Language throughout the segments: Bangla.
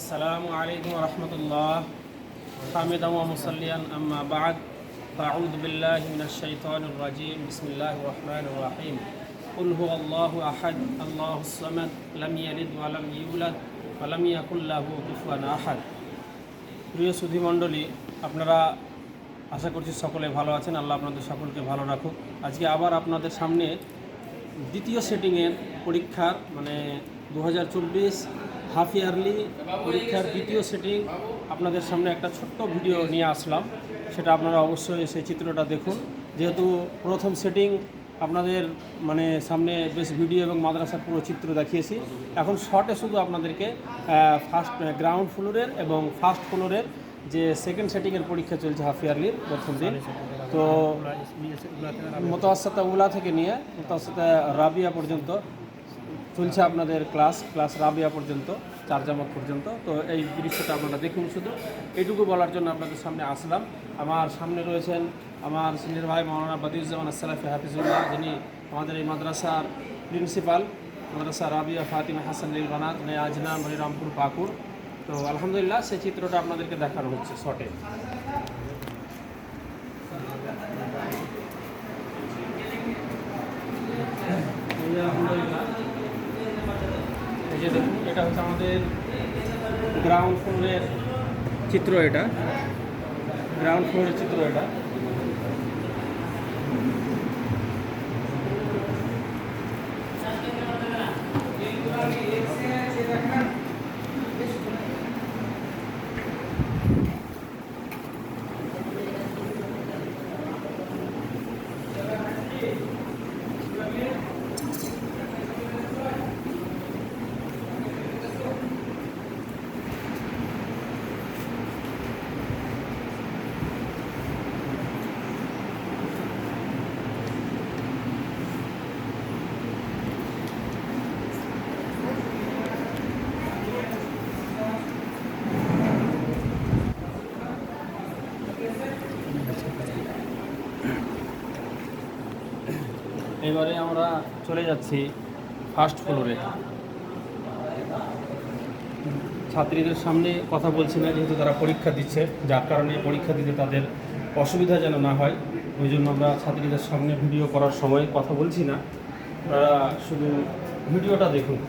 السلام عليكم ورحمة الله حامدا ومصليا أما بعد فأعوذ بالله من الشيطان الرجيم بسم الله الرحمن الرحيم قل هو الله أحد الله الصمد لم يلد ولم يولد ولم يكن له كفوا أحد প্রিয় সুধী মণ্ডলী আপনারা আশা করছি সকলে ভালো আছেন আল্লাহ আপনাদের সকলকে ভালো রাখুক আজকে আবার আপনাদের সামনে দ্বিতীয় সেটিংয়ের পরীক্ষার মানে দু হাজার চব্বিশ হাফ ইয়ারলি পরীক্ষার দ্বিতীয় সেটিং আপনাদের সামনে একটা ছোট্ট ভিডিও নিয়ে আসলাম। সেটা আপনারা অবশ্যই সেই চিত্রটা দেখুন। যেহেতু প্রথম সেটিং আপনাদের মানে সামনে বেশ ভিডিও এবং মাদ্রাসার পুরো চিত্র দেখিয়েছি। এখন শর্টে শুধু আপনাদেরকে ফার্স্ট গ্রাউন্ড ফ্লোরের এবং ফার্স্ট ফ্লোরের যে সেকেন্ড সেটিংয়ের পরীক্ষা চলছে হাফ ইয়ারলির প্রথম দিন। তো মোতাসাতা উলা থেকে নিয়ে মোতাসাতা রাবিয়া পর্যন্ত চলছে আপনাদের ক্লাস ক্লাস রাবিয়া পর্যন্ত, চার জামাত পর্যন্ত। তো এই দৃশ্যটা আপনারা দেখুন শুধু। এইটুকু বলার জন্য আপনাদের সামনে আসলাম। আমার সামনে রয়েছেন আমার সিনিয়র ভাই মৌলানা বদিউজ্জামান আসসালাফি হাফিজুল্লাহ, যিনি আমাদের এই মাদ্রাসার প্রিন্সিপাল মাদ্রাসা রাবিয়া ফাতিমা হাসান লীল বানাত আজনা মনিরামপুর পাকুর তো আলহামদুলিল্লাহ, সেই চিত্রটা আপনাদেরকে দেখানো হচ্ছে শর্টে এই যে আলহামদুলিল্লাহ এই যে দেখুন এটা হচ্ছে আমাদের গ্রাউন্ড ফ্লোরের চিত্র এটা। গ্রাউন্ড ফ্লোরের চিত্র এটা। এবারে আমরা চলে যাচ্ছি ফার্স্ট ফ্লোরে ছাত্রীদের সামনে কথা বলছি না, যেহেতু তারা পরীক্ষা দিচ্ছে, যার কারণে পরীক্ষা দিতে তাদের অসুবিধা যেন না হয়, ওই জন্য আমরা ছাত্রীদের সামনে ভিডিও করার সময় কথা বলছি না। তারা শুধু ভিডিওটা দেখুন।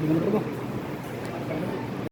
Gimana tuh bang?